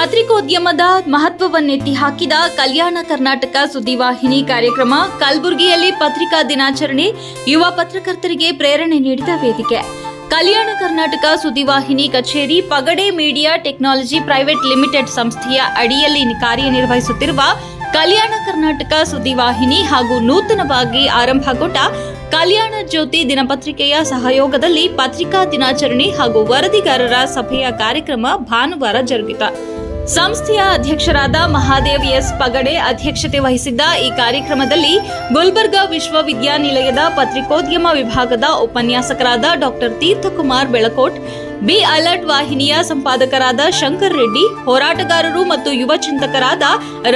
ಪತ್ರಿಕೋದ್ಯಮದ ಮಹತ್ವವನ್ನೆತ್ತಿ ಹಾಕಿದ ಕಲ್ಯಾಣ ಕರ್ನಾಟಕ ಸುದ್ದಿವಾಹಿನಿ ಕಾರ್ಯಕ್ರಮ ಕಲಬುರಗಿಯಲ್ಲಿ ಪತ್ರಿಕಾ ದಿನಾಚರಣೆ ಯುವ ಪತ್ರಕರ್ತರಿಗೆ ಪ್ರೇರಣೆ ನೀಡಿದ ವೇದಿಕೆ. ಕಲ್ಯಾಣ ಕರ್ನಾಟಕ ಸುದ್ದಿವಾಹಿನಿ ಕಚೇರಿ Pagade media technology private limited ಸಂಸ್ಥೆಯ ಅಡಿಯಲ್ಲಿ ಕಾರ್ಯನಿರ್ವಹಿಸುತ್ತಿರುವ ಕಲ್ಯಾಣ ಕರ್ನಾಟಕ ಸುದ್ದಿವಾಹಿನಿ ಹಾಗೂ ನೂತನವಾಗಿ ಆರಂಭಗೊಂಡ ಕಲ್ಯಾಣ ಜ್ಯೋತಿ ದಿನಪತ್ರಿಕೆಯ ಸಹಯೋಗದಲ್ಲಿ ಪತ್ರಿಕಾ ದಿನಾಚರಣೆ ಹಾಗೂ ವರದಿಗಾರರ ಸಭೆಯ ಕಾರ್ಯಕ್ರಮ ಭಾನುವಾರ ಜರುಗಿತು. ಸಂಸ್ಥೆಯ ಅಧ್ಯಕ್ಷರಾದ ಮಹಾದೇವ್ ಎಸ್ ಪಗಡೆ ಅಧ್ಯಕ್ಷತೆ ವಹಿಸಿದ್ದ ಈ ಕಾರ್ಯಕ್ರಮದಲ್ಲಿ ಗುಲ್ಬರ್ಗ ವಿಶ್ವವಿದ್ಯಾನಿಲಯದ ಪತ್ರಿಕೋದ್ಯಮ ವಿಭಾಗದ ಉಪನ್ಯಾಸಕರಾದ doctor Theerthakumar Belakot, be alert ವಾಹಿನಿಯ ಸಂಪಾದಕರಾದ ಶಂಕರ್ ರೆಡ್ಡಿ, ಹೋರಾಟಗಾರರು ಮತ್ತು ಯುವ ಚಿಂತಕರಾದ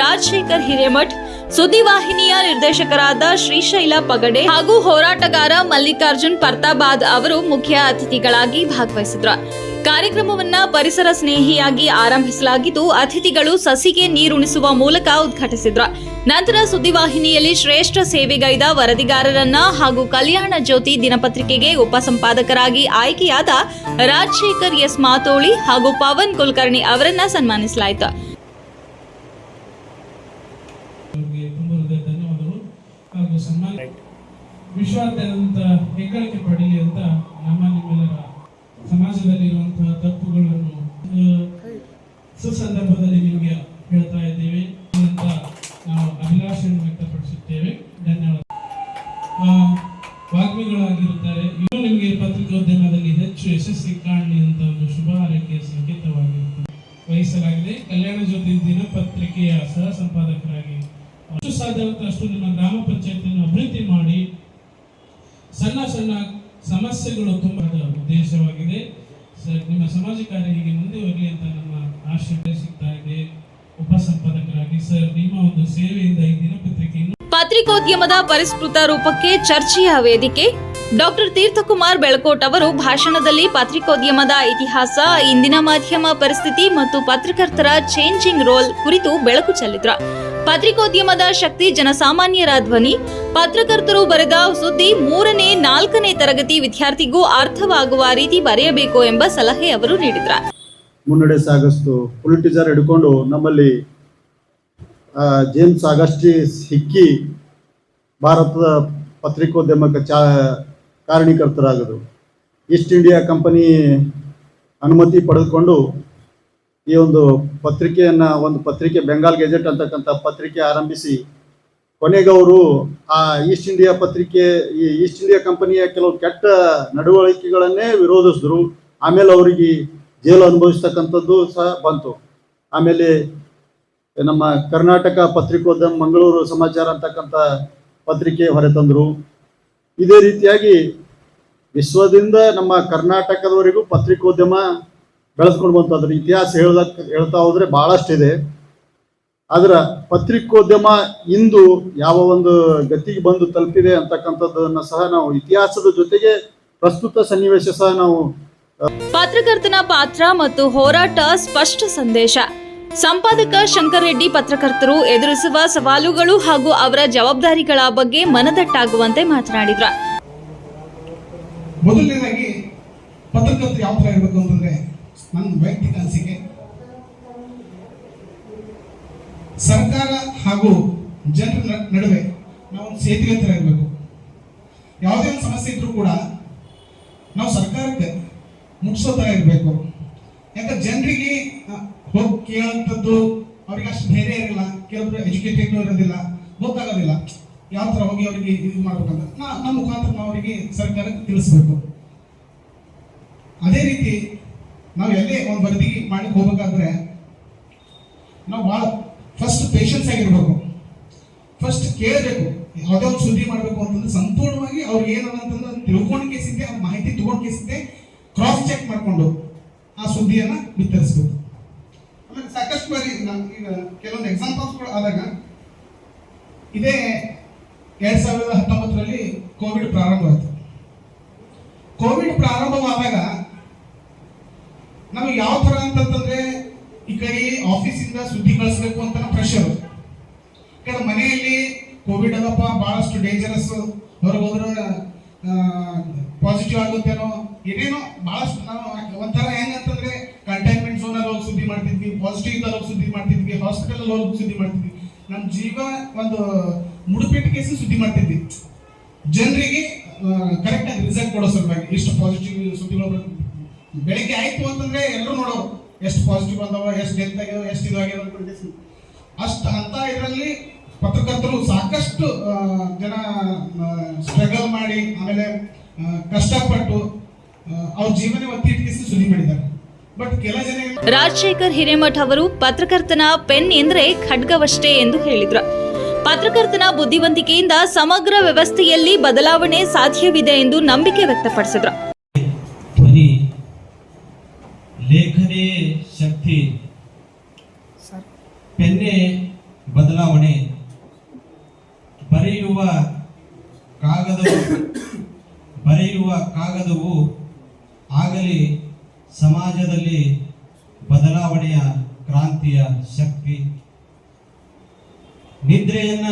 ರಾಜಶೇಖರ್ ಹಿರೇಮಠ್ ಸುದ್ದಿವಾಹಿನಿಯ ನಿರ್ದೇಶಕರಾದ ಶ್ರೀಶೈಲ ಪಗಡೆ ಹಾಗೂ ಹೋರಾಟಗಾರ ಮಲ್ಲಿಕಾರ್ಜುನ್ ಪರ್ತಾಬಾದ್ ಅವರು ಮುಖ್ಯ ಅತಿಥಿಗಳಾಗಿ ಭಾಗವಹಿಸಿದ್ರು ಕಾರ್ಯಕ್ರಮವನ್ನ ಪರಿಸರ ಸ್ನೇಹಿಯಾಗಿ ಆರಂಭಿಸಲಾಗಿದ್ದು, ಅತಿಥಿಗಳು ಸಸಿಗೆ ನೀರುಣಿಸುವ ಮೂಲಕ ಉದ್ಘಾಟಿಸಿದ್ರು. ನಂತರ ಸುದ್ದಿವಾಹಿನಿಯಲ್ಲಿ ಶ್ರೇಷ್ಠ ಸೇವೆಗೈದ ವರದಿಗಾರರನ್ನ ಹಾಗೂ ಕಲ್ಯಾಣ ಜ್ಯೋತಿ ದಿನಪತ್ರಿಕೆಗೆ ಉಪಸಂಪಾದಕರಾಗಿ ಆಯ್ಕೆಯಾದ ರಾಜಶೇಖರ್ ಎಸ್ ಮಾತೋಳಿ ಹಾಗೂ ಪವನ್ ಕುಲಕರ್ಣಿ ಅವರನ್ನ ಸನ್ಮಾನಿಸಲಾಯಿತು. ವಿಶ್ವಾದ್ಯಂತ ಹೆಗ್ಗಳಿಕೆ ಪಡೀಲಿ ಅಂತ ನಮ್ಮ ನಿಮ್ಮೆಲ್ಲರ ಸಮಾಜದಲ್ಲಿರುವಂತಹ ತಪ್ಪುಗಳನ್ನು ಸುಸಂದರ್ಭದಲ್ಲಿ ನಿಮಗೆ ಹೇಳ್ತಾ ಇದ್ದೇವೆ. ಅಂತ ನಾವು ಅಭಿಲಾಷೆಯನ್ನು ವ್ಯಕ್ತಪಡಿಸುತ್ತೇವೆ. ಧನ್ಯವಾದ. ವಾಗ್ಮಿಗಳಾಗಿರುತ್ತಾರೆ. ಇನ್ನು ನಿಮಗೆ ಪತ್ರಿಕೋದ್ಯಮದಲ್ಲಿ ಹೆಚ್ಚು ಯಶಸ್ವಿ ಕಾಣಲಿ ಅಂತ ಒಂದು ಶುಭ ಹಾರೈಕೆಯ ಸಂಕೇತವಾಗಿರುತ್ತದೆ. ವಹಿಸಲಾಗಿದೆ. ಕಲ್ಯಾಣ ಜ್ಯೋತಿ ದಿನಪತ್ರಿಕೆಯ ಸಹ ಸಂಪಾದಕರಾಗಿ ಅಷ್ಟು ಸಾಧ್ಯವಂತ ಅಷ್ಟು ನಿಮ್ಮ ಗ್ರಾಮ ಪಂಚಾಯತಿಯನ್ನು ಅಭಿವೃದ್ಧಿ ಮಾಡಿ, ಸಣ್ಣ ಸಣ್ಣ ಸಮಸ್ಯೆಗಳು ತುಂಬಾ ಉದ್ದೇಶವಾಗಿದೆ. ನಿಮ್ಮ ಸಮಾಜ ಕಾರ್ಯ ಹೀಗೆ ಮುಂದೆ ಹೋಗಲಿ ಅಂತ ನಮ್ಮ ಆಶಯ ಸಿಗ್ತಾ ಇದೆ. ಉಪಸಂಪಾದಕರಾಗಿ ಸರ್, ನಿಮ್ಮ ಒಂದು ಸೇವೆಯಿಂದ ಈ ದಿನಪತ್ರಿಕೆ ಪತ್ರಿಕೋದ್ಯಮದ ಪರಿಷ್ಕೃತ ರೂಪಕ್ಕೆ ಚರ್ಚೆಯ ವೇದಿಕೆ. ಡಾಕ್ಟರ್ ತೀರ್ಥಕುಮಾರ್ ಬೆಳಕೋಟ್ ಅವರು ಭಾಷಣದಲ್ಲಿ ಪತ್ರಿಕೋದ್ಯಮದ ಇತಿಹಾಸ, ಇಂದಿನ ಮಾಧ್ಯಮ ಪರಿಸ್ಥಿತಿ ಮತ್ತು ಪತ್ರಕರ್ತರ ಚೇಂಜಿಂಗ್ ರೋಲ್ ಕುರಿತು ಬೆಳಕು ಚೆಲ್ಲಿದ್ರು. ಪತ್ರಿಕೋದ್ಯಮದ ಶಕ್ತಿ ಜನಸಾಮಾನ್ಯರ ಧ್ವನಿ. ಪತ್ರಕರ್ತರು ಬರೆದ ಸುದ್ದಿ ಮೂರನೇ, ನಾಲ್ಕನೇ ತರಗತಿ ವಿದ್ಯಾರ್ಥಿಗೂ ಅರ್ಥವಾಗುವ ರೀತಿ ಬರೆಯಬೇಕು ಎಂಬ ಸಲಹೆ ಅವರು ನೀಡಿದ್ರು. ಮುನ್ನಡೆ ಸಾಗಿಸ್ತು ಪೊಲಿಟಿಸರ್ ಹಿಡ್ಕೊಂಡು ನಮ್ಮಲ್ಲಿ ಜೇಮ್ಸ್ ಆಗಸ್ಟಿ ಹಿಕ್ಕಿ ಭಾರತದ ಪತ್ರಿಕೋದ್ಯಮಕ್ಕೆ ಚಾ ಕಾರಣೀಕರ್ತರಾಗದು ಈಸ್ಟ್ ಇಂಡಿಯಾ ಕಂಪನಿ ಅನುಮತಿ ಪಡೆದುಕೊಂಡು ಈ ಒಂದು ಪತ್ರಿಕೆಯನ್ನು, ಒಂದು ಪತ್ರಿಕೆ ಬೆಂಗಾಲ್ ಗೆಜೆಟ್ ಅಂತಕ್ಕಂಥ ಪತ್ರಿಕೆ ಆರಂಭಿಸಿ ಕೊನೆಗೆ ಅವರು ಆ ಈಸ್ಟ್ ಇಂಡಿಯಾ ಪತ್ರಿಕೆ, ಈ ಈಸ್ಟ್ ಇಂಡಿಯಾ ಕಂಪನಿಯ ಕೆಲವು ಕೆಟ್ಟ ನಡವಳಿಕೆಗಳನ್ನೇ ವಿರೋಧಿಸಿದ್ರು. ಆಮೇಲೆ ಅವರಿಗೆ ಜೈಲು ಅನುಭವಿಸ್ತಕ್ಕಂಥದ್ದು ಸಹ ಬಂತು. ಆಮೇಲೆ ನಮ್ಮ ಕರ್ನಾಟಕ ಪತ್ರಿಕೋದ್ಯಮ ಮಂಗಳೂರು ಸಮಾಚಾರ ಅಂತಕ್ಕಂಥ ಪತ್ರಿಕೆ ಹೊರತಂದರು. ಇದೇ ರೀತಿಯಾಗಿ ವಿಶ್ವದಿಂದ ನಮ್ಮ ಕರ್ನಾಟಕದವರೆಗೂ ಪತ್ರಿಕೋದ್ಯಮ ಬೆಳೆಸ್ಕೊಂಡು ಬಂತು ಅದ್ರ ಇತಿಹಾಸ ಹೇಳೋದಕ್ಕೆ ಹೇಳ್ತಾ ಹೋದ್ರೆ ಬಹಳಷ್ಟಿದೆ. ಆದ್ರ ಪತ್ರಿಕೋದ್ಯಮ ಇಂದು ಯಾವ ಒಂದು ಗತಿಗೆ ಬಂದು ತಲುಪಿದೆ ಅಂತಕ್ಕಂಥದ್ದನ್ನ ಸಹ ನಾವು ಇತಿಹಾಸದ ಜೊತೆಗೆ ಪ್ರಸ್ತುತ ಸನ್ನಿವೇಶ ಸಹ ನಾವು ಪತ್ರಕರ್ತನ ಪಾತ್ರ ಮತ್ತು ಹೋರಾಟ ಸ್ಪಷ್ಟ ಸಂದೇಶ. ಸಂಪಾದಕ ಶಂಕರ್ ರೆಡ್ಡಿ ಪತ್ರಕರ್ತರು ಎದುರಿಸುವ ಸವಾಲುಗಳು ಹಾಗೂ ಅವರ ಜವಾಬ್ದಾರಿಗಳ ಬಗ್ಗೆ ಮನದಟ್ಟಾಗುವಂತೆ ಮಾತನಾಡಿದ್ರು. ಮೊದಲನೇದಾಗಿ ಪತ್ರಕರ್ತರು ಯಾವ ಥರ ಇರಬೇಕು ಅಂತಂದ್ರೆ ನನ್ನ ವೈಯಕ್ತಿಕ ಅನಿಸಿಕೆ ಸರ್ಕಾರ ಹಾಗೂ ಜನರ ನಡುವೆ ನಾವು ಸೇತುವೆ ಥರ ಇರಬೇಕು. ಯಾವುದೇ ಒಂದು ಸಮಸ್ಯೆ ಇದ್ರೂ ಕೂಡ ನಾವು ಸರ್ಕಾರಕ್ಕೆ ಮುಟ್ಸೋ ಥರ ಇರಬೇಕು. ಯಾಕಂದ್ರೆ ಜನರಿಗೆ ಹೋಗಿ ಕೇಳುವಂಥದ್ದು ಅವ್ರಿಗೆ ಅಷ್ಟು ಧೈರ್ಯ ಇರಲ್ಲ. ಕೆಲವರು ಎಜುಕೇಟೆಡ್ ಇರೋದಿಲ್ಲ, ಗೊತ್ತಾಗೋದಿಲ್ಲ. ಯಾವ ಥರ ಹೋಗಿ ಅವರಿಗೆ ಇದು ಮಾಡ್ಬೇಕಂತ. ನಮ್ಮ ಮುಖಾಂತರ ನಾವು ಅವರಿಗೆ ಸರ್ಕಾರಕ್ಕೆ ತಿಳಿಸ್ಬೇಕು. ಅದೇ ರೀತಿ ನಾವು ಎಲ್ಲೇ ಒಂದು ವರದಿ ಮಾಡಿ ಹೋಗ್ಬೇಕಾದ್ರೆ ನಾವು ಭಾಳ ಫಸ್ಟ್ ಪೇಷನ್ಸ್ ಆಗಿರ್ಬೇಕು. ಫಸ್ಟ್ ಕೇಳಬೇಕು. ಯಾವುದೇ ಒಂದು ಸುದ್ದಿ ಮಾಡಬೇಕು ಅಂತಂದ್ರೆ ಸಂಪೂರ್ಣವಾಗಿ ಅವ್ರಿಗೆ ಏನಂತಂದ್ರೆ ತಿಳ್ಕೊಂಡು ಕೇಸಿದ್ದೆ ಮಾಹಿತಿ ತಗೊಂಡು ಕೇಸಿದ್ದೆ ಕ್ರಾಸ್ ಚೆಕ್ ಮಾಡಿಕೊಂಡು ಆ ಸುದ್ದಿಯನ್ನ ಬಿತ್ತರಿಸ್ಬೇಕು. ಆಮೇಲೆ ಸಾಕಷ್ಟು ಬಾರಿ ನಾನು ಈಗ ಕೆಲವೊಂದು ಎಕ್ಸಾಂಪಲ್ಸ್ ಕೂಡ ಆದಾಗ ಇದೇ ಎರಡ್ ಸಾವಿರದ ಹತ್ತೊಂಬತ್ತರಲ್ಲಿ ಕೋವಿಡ್ ಪ್ರಾರಂಭ ಆಯಿತು ಕೋವಿಡ್ ಪ್ರಾರಂಭವಾದಾಗ ನಮಗೆ ಯಾವ ತರ ಅಂತಂದ್ರೆ ಈ ಕಡೆ ಆಫೀಸಿಂದ ಸುದ್ದಿ ಕಳಿಸ್ಬೇಕು ಅಂತ ಪ್ರೆಷರ್ ಕಡೆ ಮನೆಯಲ್ಲಿ ಕೋವಿಡ್ ಅದಪ್ಪ ಬಹಳಷ್ಟು ಡೇಂಜರಸ್ ಹೊರಗೆ ಹೋದ್ರೆ ಪಾಸಿಟಿವ್ ಆಗುತ್ತೇನೋ ಏನೇನೋ ಬಹಳಷ್ಟು ನಾವು ಒಂಥರ ಹೆಂಗಂತಂದ್ರೆ ಕಂಟೈನ್ಮೆಂಟ್ ಝೋನ್ ಅಲ್ಲಿ ಹೋಗಿ ಸುದ್ದಿ ಮಾಡಿ ಮಾಡ್ತಿದ್ವಿ ಪಾಸಿಟಿವ್ ಇದ್ದಾಗ ಸುದ್ದಿ ಮಾಡ್ತಿದ್ವಿ ಹಾಸ್ಪಿಟಲ್ ಹೋಗಿ ಸುದ್ದಿ ಮಾಡ್ತಿದ್ವಿ. ನಮ್ಮ ಜೀವ ಒಂದು ಮುಡುಪೇಟಿಗೆ ಸುದ್ದಿ ಮಾಡ್ತಿದ್ವಿ. ಜನರಿಗೆ ಕರೆಕ್ಟ್ ಆಗಿ ರಿಸಲ್ಟ್ ಕೊಡೋ ಸಲುವಾಗಿ ಎಷ್ಟು ಪಾಸಿಟಿವ್ ಸುದ್ದಿಗಳು ಬೆಳಿಗ್ಗೆ ಆಯ್ತು ಅಂತಂದ್ರೆ ಎಲ್ಲರೂ ನೋಡೋರು, ಎಷ್ಟು ಪಾಸಿಟಿವ್ ಬಂದವ ಎಷ್ಟು ಡೆತ್ ಆಗ್ಯಾವ ಎಷ್ಟು ಇದಾಗ್ಯಾವ ಅಂತ ಅಷ್ಟು ಅಂತ ಇದರಲ್ಲಿ ಪತ್ರಕರ್ತರು ಸಾಕಷ್ಟು ಜನ ಸ್ಟ್ರಗಲ್ ಮಾಡಿ, ಆಮೇಲೆ ಕಷ್ಟಪಟ್ಟು ಅವ್ರ ಜೀವನ ಒತ್ತಿಟ್ಟಿಸಿ ಸುದ್ದಿ ಮಾಡಿದ್ದಾರೆ. ಕೆಲ ಜನ ರಾಜಶೇಖರ್ ಹಿರೇಮಠ್ ಅವರು ಪತ್ರಕರ್ತನ ಪೆನ್ ಎಂದ್ರೆ ಖಡ್ಗವಷ್ಟೇ ಎಂದು ಹೇಳಿದ್ರು. ಪತ್ರಕರ್ತನ ಬುದ್ಧಿವಂತಿಕೆಯಿಂದ ಸಮಗ್ರ ವ್ಯವಸ್ಥೆಯಲ್ಲಿ ಬದಲಾವಣೆ ಸಾಧ್ಯವಿದೆ ಎಂದು ನಂಬಿಕೆ ವ್ಯಕ್ತಪಡಿಸಿದ್ರು ಧ್ವನಿ ಲೇಖನೇ ಶಕ್ತಿ. ಪೆನ್ನೆ ಬದಲಾವಣೆ. ಬರೆಯುವ ಕಾಗದವು ಬರೆಯುವ ಕಾಗದವು ಆಗಲಿ ಸಮಾಜದಲ್ಲಿ ಬದಲಾವಣೆಯ ಕ್ರಾಂತಿಯ ಶಕ್ತಿ. ನಿದ್ರೆಯನ್ನ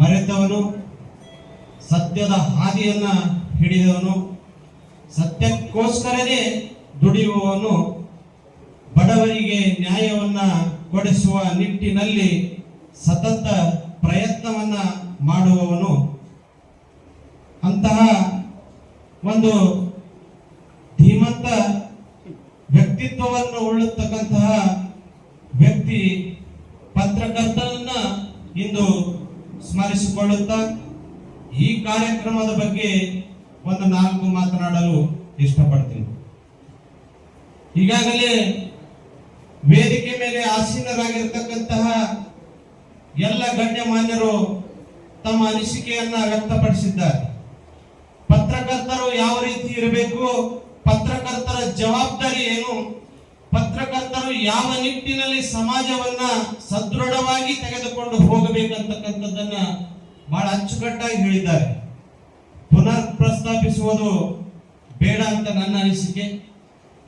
ಮರೆತವನು ಸತ್ಯದ ಹಾದಿಯನ್ನ ಹಿಡಿದವನು ಸತ್ಯಕ್ಕೋಸ್ಕರನೇ ದುಡಿಯುವವನು ಬಡವರಿಗೆ ನ್ಯಾಯವನ್ನ ಕೊಡಿಸುವ ನಿಟ್ಟಿನಲ್ಲಿ ಸತತ ಪ್ರಯತ್ನವನ್ನ ಮಾಡುವವನು. ಅಂತಹ ಒಂದು ಧೀಮಂತ ವ್ಯಕ್ತಿತ್ವವನ್ನು ಉಳ್ಳತಕ್ಕಂತಹ ವ್ಯಕ್ತಿ ಪತ್ರಕರ್ತನನ್ನ ಇಂದು ಸ್ಮರಿಸಿಕೊಳ್ಳುತ್ತಾ ಈ ಕಾರ್ಯಕ್ರಮದ ಬಗ್ಗೆ ಒಂದು ನಾಲ್ಕು ಮಾತನಾಡಲು ಇಷ್ಟಪಡ್ತೀನಿ. ಈಗಾಗಲೇ ವೇದಿಕೆ ಮೇಲೆ ಆಸೀನರಾಗಿರ್ತಕ್ಕಂತಹ ಎಲ್ಲ ಗಣ್ಯಮಾನ್ಯರು ತಮ್ಮ ಅನಿಸಿಕೆಯನ್ನ ವ್ಯಕ್ತಪಡಿಸಿದ್ದಾರೆ. ಪತ್ರಕರ್ತರು ಯಾವ ರೀತಿ ಇರಬೇಕು, ಪತ್ರಕರ್ತರ ಜವಾಬ್ದಾರಿ ಏನು, ಪತ್ರಕರ್ತರು ಯಾವ ನಿಟ್ಟಿನಲ್ಲಿ ಸಮಾಜವನ್ನ ಸದೃಢವಾಗಿ ತೆಗೆದುಕೊಂಡು ಹೋಗಬೇಕಂತಕ್ಕಂಥದ್ದನ್ನ ಬಹಳ ಅಚ್ಚುಕಟ್ಟಾಗಿ ಹೇಳಿದ್ದಾರೆ. ಪುನರ್ ಪ್ರಸ್ತಾಪಿಸುವುದು ಬೇಡ ಅಂತ ನನ್ನ ಅನಿಸಿಕೆ.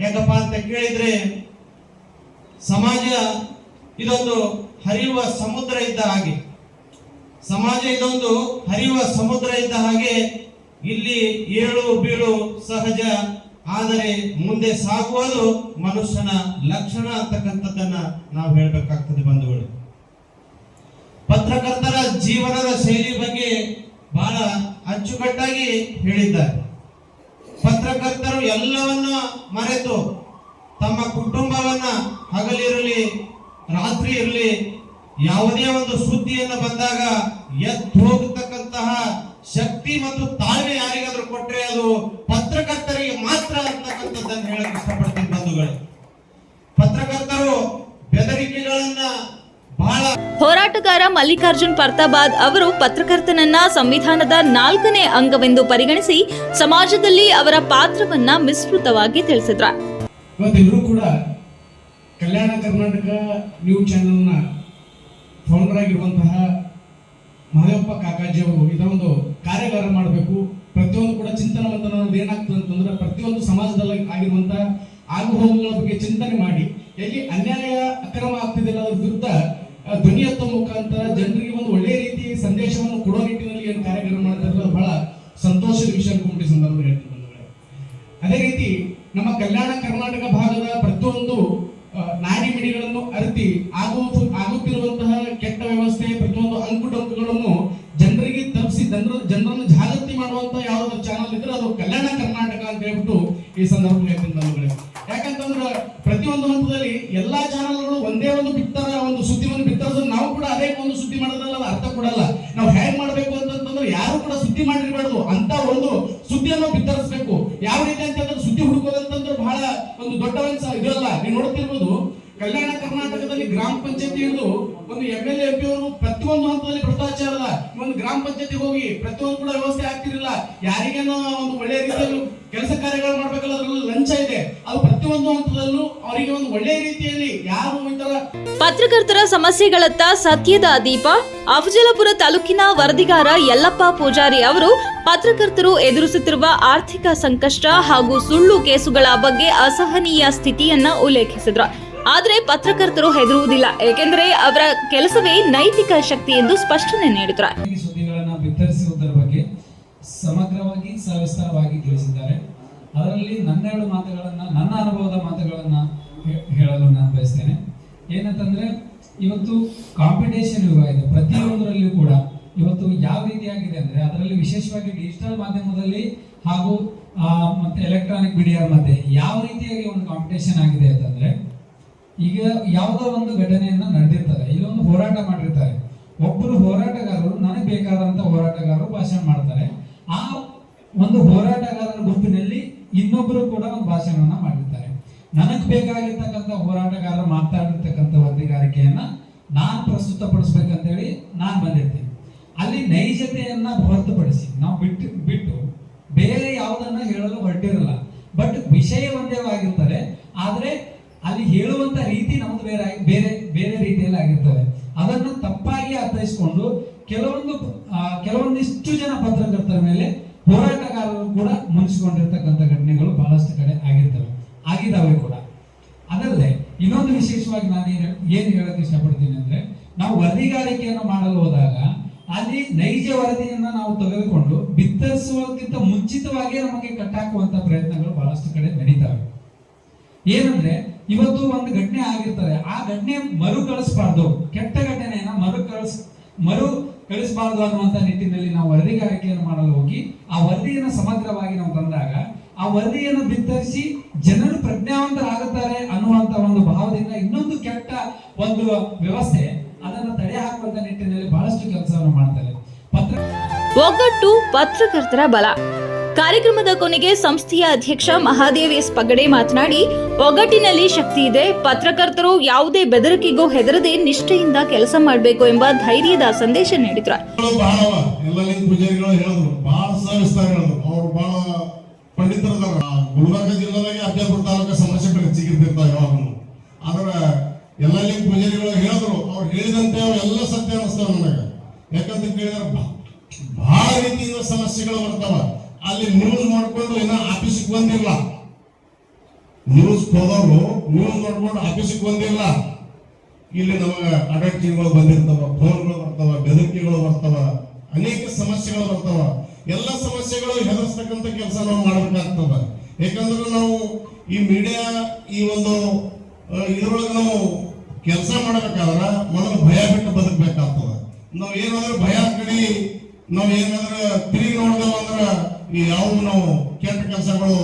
ಯಾಕಪ್ಪ ಅಂತ ಕೇಳಿದ್ರೆ ಸಮಾಜ ಇದೊಂದು ಹರಿಯುವ ಸಮುದ್ರ ಇದ್ದ ಹಾಗೆ. ಸಮಾಜ ಇದೊಂದು ಹರಿಯುವ ಸಮುದ್ರ ಇದ್ದ ಹಾಗೆ ಇಲ್ಲಿ ಏಳು ಬೀಳು ಸಹಜ, ಆದರೆ ಮುಂದೆ ಸಾಗುವುದು ಮನುಷ್ಯನ ಲಕ್ಷಣ ಅಂತಕ್ಕಂಥದ್ದನ್ನ ನಾವು ಹೇಳಬೇಕಾಗ್ತದೆ ಬಂಧುಗಳು. ಪತ್ರಕರ್ತರ ಜೀವನದ ಶೈಲಿ ಬಗ್ಗೆ ಬಹಳ ಅಚ್ಚುಕಟ್ಟಾಗಿ ಹೇಳಿದ್ದಾರೆ. ಪತ್ರಕರ್ತರು ಎಲ್ಲವನ್ನ ಮರೆತು ತಮ್ಮ ಕುಟುಂಬವನ್ನ ಹಗಲಿರಲಿ, ರಾತ್ರಿ ಇರಲಿ, ಯಾವುದೇ ಒಂದು ಸುದ್ದಿಯನ್ನು ಬಂದಾಗ ಎದ್ದು ಹೋಗತಕ್ಕಂತಹ ಶಕ್ತಿ ಮತ್ತು ತಾಳ್ಮೆ ಯಾರಿಗಾದ್ರೂ ಕೊಟ್ರೆ ಅದು ಪತ್ರಕರ್ತರಿಗೆ ಮಾತ್ರ ಅಂತಕ್ಕಂಥದ್ದನ್ನು ಹೇಳಕ್ ಇಷ್ಟಪಡ್ತೀನಿ ಬಂಧುಗಳು. ಪತ್ರಕರ್ತರು ಬೆದರಿಕೆಗಳನ್ನ ಬಹಳ ಹೋರಾಟಗಾರ ಮಲ್ಲಿಕಾರ್ಜುನ್ ಪರ್ತಾಬಾದ್ ಅವರು ಪತ್ರಕರ್ತನನ್ನ ಸಂವಿಧಾನದ ನಾಲ್ಕನೇ ಅಂಗವೆಂದು ಪರಿಗಣಿಸಿ ಸಮಾಜದಲ್ಲಿ ಅವರ ಪಾತ್ರವನ್ನ ವಿಸ್ತೃತವಾಗಿ ತಿಳಿಸಿದ್ರ. ಇವತ್ತೆಲ್ಲರೂ ಕೂಡ ಕಲ್ಯಾಣ ಕರ್ನಾಟಕ ನ್ಯೂಸ್ ಚಾನೆಲ್ನ ಫೌಂಡರ್ ಆಗಿರುವಂತಹ ಮಹದೇವಪ್ಪ ಕಾಕಾಜಿ ಅವರು ಇದೊಂದು ಕಾರ್ಯಾಗಾರ ಮಾಡಬೇಕು. ಪ್ರತಿಯೊಂದು ಕೂಡ ಚಿಂತನ ಮಂಥನ ಏನಾಗ್ತದೆ ಅಂತಂದ್ರೆ ಪ್ರತಿಯೊಂದು ಸಮಾಜದಲ್ಲಿ ಆಗಿರುವಂತಹ ಆಗು ಹೋಗುಗಳ ಬಗ್ಗೆ ಚಿಂತನೆ ಮಾಡಿ. ಎಲ್ಲಿ ಅನ್ಯಾಯ ಅಕ್ರಮ ಆಗ್ತಿದೆಯಲ್ಲ ಅದ್ರ ವಿರುದ್ಧ ಧ್ವನಿ ಎತ್ತುವ ಮುಖಾಂತರ ಜನರಿಗೆ ಒಂದು ಒಳ್ಳೆಯ ರೀತಿ ಸಂದೇಶವನ್ನು ಕೊಡೋ ನಿಟ್ಟಿನಲ್ಲಿ ಏನು ಕಾರ್ಯಾಗಾರ ಮಾಡ್ತಾರೆ ಬಹಳ ಸಂತೋಷದ ವಿಷಯ ಅನ್ಕೊಂಬಿಟ್ಟು ಸಂದರ್ಭ ಹೇಳ್ತೀನಿ ಈ ಅಂತಂದ್ರೆ ಯಾಕಂತಂದ್ರೆ ಪ್ರತಿಯೊಂದು ಹಂತದಲ್ಲಿ ಎಲ್ಲಾ ಚಾನಲ್ಗಳು ಒಂದೇ ಒಂದು ಬಿತ್ತರ ಒಂದು ಸುದ್ದಿವನ್ನು ಬಿತ್ತರದ ನಾವು ಕೂಡ ಅದೇ ಒಂದು ಸುದ್ದಿ ಮಾಡೋದ್ರಲ್ಲ ಅರ್ಥ ಕೊಡಲ್ಲ. ನಾವು ಹೇಗೆ ಮಾಡಬೇಕು ಅಂತಂತಂದ್ರೆ ಯಾರು ಕೂಡ ಸುದ್ದಿ ಮಾಡಿರ್ಬಾರ್ದು. ಅಂತ ಒಂದು ಸುದ್ದಿಯನ್ನು ಬಿತ್ತರಿಸಬೇಕು. ಯಾವ ರೀತಿ ಅಂತಂದ್ರೆ ಸುದ್ದಿ ಹುಡುಕೋದಂತಂದ್ರೆ ಬಹಳ ಒಂದು ದೊಡ್ಡ ಇದಲ್ಲ ನೀವು ನೋಡ್ತಿರ್ಬೋದು, ಕಲ್ಯಾಣ ಕರ್ನಾಟಕದಲ್ಲಿ ಗ್ರಾಮ ಪಂಚಾಯತಿ ಹಿಡಿದು ಒಂದು ಎಂ ಎಲ್ ಎಂ ಪಿ ಅವರು ಪ್ರತಿಯೊಂದು ಹಂತದಲ್ಲಿ ಭ್ರಷ್ಟಾಚಾರದ ಒಂದು ಗ್ರಾಮ ಪಂಚಾಯತಿಗೆ ಹೋಗಿ ಪ್ರತಿಯೊಂದು ಕೂಡ ವ್ಯವಸ್ಥೆ ಆಗ್ತಿರಲಿಲ್ಲ. ಯಾರಿಗೇನೋ ಒಂದು ಒಳ್ಳೆಯ ರೀತಿಯಲ್ಲಿ ಕೆಲಸ ಕಾರ್ಯಗಳು ಮಾಡ್ಬೇಕಲ್ಲ, ಅದರಲ್ಲೂ ಲಂಚ ಇದೆ. ಅದು ಪ್ರತಿಯೊಂದು ಹಂತದಲ್ಲೂ ಅವರಿಗೆ ಒಂದು ಒಳ್ಳೆಯ ರೀತಿಯಲ್ಲಿ ಯಾರು ಇತರ ಪತ್ರಕರ್ತರ ಸಮಸ್ಯೆಗಳತ್ತ ಸತ್ಯದ ದೀಪ. ಅಫಜಲಪುರ ತಾಲೂಕಿನ ವರದಿಗಾರ ಯಲ್ಲಪ್ಪ ಪೂಜಾರಿ ಅವರು ಪತ್ರಕರ್ತರು ಎದುರಿಸುತ್ತಿರುವ ಆರ್ಥಿಕ ಸಂಕಷ್ಟ ಹಾಗೂ ಸುಳ್ಳು ಕೇಸುಗಳ ಬಗ್ಗೆ ಅಸಹನೀಯ ಸ್ಥಿತಿಯನ್ನ ಉಲ್ಲೇಖಿಸಿದ್ರು. ಆದರೆ ಪತ್ರಕರ್ತರು ಹೆದರುವುದಿಲ್ಲ. ಏಕೆಂದರೆ ಅವರ ಕೆಲಸವೇ ನೈತಿಕ ಶಕ್ತಿ ಎಂದು ಸ್ಪಷ್ಟನೆ ನೀಡಿದ್ರು. ಈ ಸುದ್ದಿಗಳನ್ನು ಬಗ್ಗೆ ಸಮಗ್ರವಾಗಿ, ಸವಿಸ್ತಾರವಾಗಿ ತಿಳಿಸಿದ್ದಾರೆ. ಅದರಲ್ಲಿ ನನ್ನೆರಡು ಮಾತುಗಳನ್ನು, ನನ್ನ ಅನುಭವದ ಮಾತುಗಳನ್ನು ಹೇಳಲು ನಾನು ಬಯಸ್ತೇನೆ. ಏನಂತಂದ್ರೆ, ಇವತ್ತು ಕಾಂಪಿಟೇಷನ್ ಯುಗ ಇದೆ ಪ್ರತಿಯೊಂದರಲ್ಲಿಯೂ ಕೂಡ ಇವತ್ತು ಯಾವ ರೀತಿಯಾಗಿದೆ ಅಂದ್ರೆ, ಅದರಲ್ಲಿ ವಿಶೇಷವಾಗಿ ಡಿಜಿಟಲ್ ಮಾಧ್ಯಮದಲ್ಲಿ ಹಾಗೂ ಮತ್ತೆ ಎಲೆಕ್ಟ್ರಾನಿಕ್ ಮೀಡಿಯಾ ಮಧ್ಯೆ ಯಾವ ರೀತಿಯಾಗಿ ಒಂದು ಕಾಂಪಿಟೇಷನ್ ಆಗಿದೆ ಅಂತಂದ್ರೆ ಈಗ ಯಾವುದೋ ಒಂದು ಘಟನೆಯನ್ನ ನಡೆದಿರ್ತಾರೆ ಇಲ್ಲೊಂದು ಹೋರಾಟ ಮಾಡಿರ್ತಾರೆ. ಒಬ್ಬರು ಹೋರಾಟಗಾರರು, ನನಗೆ ಬೇಕಾದಂತ ಹೋರಾಟಗಾರರು ಭಾಷಣ ಮಾಡ್ತಾರೆ. ಆ ಒಂದು ಹೋರಾಟಗಾರರ ಗುಂಪಿನಲ್ಲಿ ಇನ್ನೊಬ್ಬರು ಕೂಡ ಒಂದು ಭಾಷಣವನ್ನ ಮಾಡಿರ್ತಾರೆ. ನನಗೆ ಬೇಕಾಗಿರ್ತಕ್ಕಂಥ ಹೋರಾಟಗಾರರು ಮಾತಾಡಿರ್ತಕ್ಕಂಥ ವರದಿಗಾರಿಕೆಯನ್ನ ನಾನು ಪ್ರಸ್ತುತಪಡಿಸ್ಬೇಕಂತೇಳಿ ನಾನು ಬಂದಿರ್ತೀನಿ. ಅಲ್ಲಿ ನೈಜತೆಯನ್ನ ಹೊರತುಪಡಿಸಿ, ನಾವು ಬಿಟ್ಟು ಬಿಟ್ಟು ಬೇರೆ ಯಾವುದನ್ನ ಹೇಳಲು ಹೊರಟಿರಲ್ಲ. ಬಟ್ ವಿಷಯ ಒಂದೇ ಆದರೆ ಆದ್ರೆ ಅಲ್ಲಿ ಹೇಳುವಂತ ರೀತಿ ನಮ್ದು ಬೇರೆ ಬೇರೆ ಬೇರೆ ರೀತಿಯಲ್ಲಿ ಆಗಿರ್ತವೆ ಅದನ್ನು ತಪ್ಪಾಗಿ ಅರ್ಥೈಸಿಕೊಂಡು ಕೆಲವೊಂದು ಕೆಲವೊಂದಿಷ್ಟು ಜನ ಪತ್ರಕರ್ತರ ಮೇಲೆ ಹೋರಾಟಗಾರರು ಕೂಡ ಮುಂಚಿಕೊಂಡಿರ್ತಕ್ಕಂಥ ಘಟನೆಗಳು ಬಹಳಷ್ಟು ಕಡೆ ಆಗಿರ್ತವೆ. ಆಗಿದ್ದಾವೆ ಕೂಡ. ಅದಲ್ಲದೆ ಇನ್ನೊಂದು ವಿಶೇಷವಾಗಿ ನಾನು ಏನ್ ಹೇಳಕ್ಕೆ ಇಷ್ಟಪಡ್ತೀನಿ ಅಂದ್ರೆ, ನಾವು ವರದಿಗಾರಿಕೆಯನ್ನು ಮಾಡಲು ಹೋದಾಗ ಅಲ್ಲಿ ನೈಜ ವರದಿಯನ್ನ ನಾವು ತೆಗೆದುಕೊಂಡು ಬಿತ್ತರಿಸುವುದಕ್ಕಿಂತ ಮುಂಚಿತವಾಗಿ ನಮಗೆ ಕಟ್ಟಾಕುವಂತ ಪ್ರಯತ್ನಗಳು ಬಹಳಷ್ಟು ಕಡೆ ನಡೀತವೆ. ಏನಂದ್ರೆ ಇವತ್ತು ಒಂದು ಘಟನೆ ಆಗಿರ್ತದೆ. ಆ ಘಟನೆ ಮರು ಕಳಿಸಬಾರ್ದು. ಕೆಟ್ಟ ಘಟನೆಯನ್ನ ಮರು ಕಳಿಸ್, ಮರು ಕಳಿಸಬಾರ್ದು ಅನ್ನುವಂತ ನಿಟ್ಟಿನಲ್ಲಿ ನಾವು ವರದಿಗಾರಿಕೆಯನ್ನು ಮಾಡಲು ಹೋಗಿ, ಆ ವರದಿಯನ್ನು ಸಮಗ್ರವಾಗಿ ನಾವು ತಂದಾಗ, ಆ ವರದಿಯನ್ನು ಬಿತ್ತರಿಸಿ ಜನರು ಪ್ರಜ್ಞಾವಂತರಾಗುತ್ತಾರೆ ಅನ್ನುವಂತ ಒಂದು ಭಾವದಿಂದ ಇನ್ನೊಂದು ಕೆಟ್ಟ ಒಂದು ವ್ಯವಸ್ಥೆ ಅದನ್ನು ತಡೆ ಹಾಕುವಂತ ನಿಟ್ಟಿನಲ್ಲಿ ಬಹಳಷ್ಟು ಕೆಲಸವನ್ನು ಮಾಡ್ತಾರೆ. ಪತ್ರ ಒಗ್ಗಟ್ಟು ಪತ್ರಕರ್ತರ ಬಲ. ಕಾರ್ಯಕ್ರಮದ ಕೊನೆಗೆ ಸಂಸ್ಥೆಯ ಅಧ್ಯಕ್ಷ ಮಹಾದೇವ್ ಎಸ್ ಪಗಡೆ ಮಾತನಾಡಿ, ಒಗ್ಗಟ್ಟಿನಲ್ಲಿ ಶಕ್ತಿ ಇದೆ, ಪತ್ರಕರ್ತರು ಯಾವುದೇ ಬೆದರಿಕೆಗೂ ಹೆದರದೆ ನಿಷ್ಠೆಯಿಂದ ಕೆಲಸ ಮಾಡಬೇಕು ಎಂಬ ಧೈರ್ಯದ ಸಂದೇಶ ನೀಡಿದ್ರು. ಯಾಕಂತ ಕೇಳಿದ್ರೆ ಬಹಳ ರೀತಿಯಿಂದ ಸಮಸ್ಯೆಗಳು ಬರ್ತಾವ. ಅಲ್ಲಿ ನ್ಯೂಸ್ ನೋಡ್ಕೊಂಡು ಇನ್ನ ಆಫೀಸಿಗೆ ಬಂದಿಲ್ಲ. ನ್ಯೂಸ್ ಹೋದವರು ನ್ಯೂಸ್ ನೋಡ್ಕೊಂಡು ಆಫೀಸಿಗೆ ಬಂದಿಲ್ಲ. ಇಲ್ಲಿ ನಮಗ ಅಡಚಣೆಗಳು ಬಂದಿರ್ತಾವ ಫೋನ್ಗಳು ಬರ್ತಾವ, ಬೆದರಿಕೆಗಳು ಬರ್ತಾವ, ಅನೇಕ ಸಮಸ್ಯೆಗಳು ಬರ್ತಾವ. ಎಲ್ಲ ಸಮಸ್ಯೆಗಳು ಹೆದರ್ಸ್ತಕ್ಕಂಥ ಕೆಲಸ ನಾವು ಮಾಡಬೇಕಾಗ್ತದ. ಯಾಕಂದ್ರೆ ನಾವು ಈ ಮೀಡಿಯಾ ಈ ಒಂದು ಇದ್ರೊಳಗೆ ನಾವು ಕೆಲಸ ಮಾಡಬೇಕಾದ್ರ ಮೊದಲು ಭಯ ಬಿಟ್ಟು ಬದುಕಬೇಕಾಗ್ತದ. ನಾವು ಏನಾದ್ರೂ ಭಯ ಕಡಿ ನಾವು ಏನಾದ್ರೂ ತಿರುಗಿ ನೋಡಿದೆವು ಅಂದ್ರ ಈ ನಾವು ಕೆಟ್ಟ ಕೆಲಸಗಳು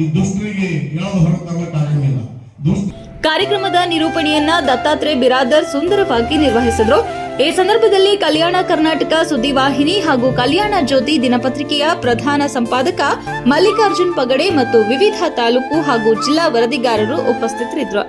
ಈ ದುಷ್ಟರಿಗೆ ಯಾವ್ದು ಹೊರಗೆ ತರ್ಲಿಕ್ಕೆ ಆಗಂಗಿಲ್ಲ ದುಷ್ಟ ಕಾರ್ಯಕ್ರಮದ ನಿರೂಪಣೆಯನ್ನ ದತ್ತಾತ್ರೇಯ ಬಿರಾದರ್ ಸುಂದರವಾಗಿ ನಿರ್ವಹಿಸಿದ್ರು. ಈ ಸಂದರ್ಭದಲ್ಲಿ ಕಲ್ಯಾಣ ಕರ್ನಾಟಕ ಸುದ್ದಿವಾಹಿನಿ ಹಾಗೂ ಕಲ್ಯಾಣ ಜ್ಯೋತಿ ದಿನಪತ್ರಿಕೆಯ ಪ್ರಧಾನ ಸಂಪಾದಕ ಮಲ್ಲಿಕಾರ್ಜುನ್ ಪಗಡೆ ಮತ್ತು ವಿವಿಧ ತಾಲೂಕು ಹಾಗೂ ಜಿಲ್ಲಾ ವರದಿಗಾರರು ಉಪಸ್ಥಿತರಿದ್ದರು.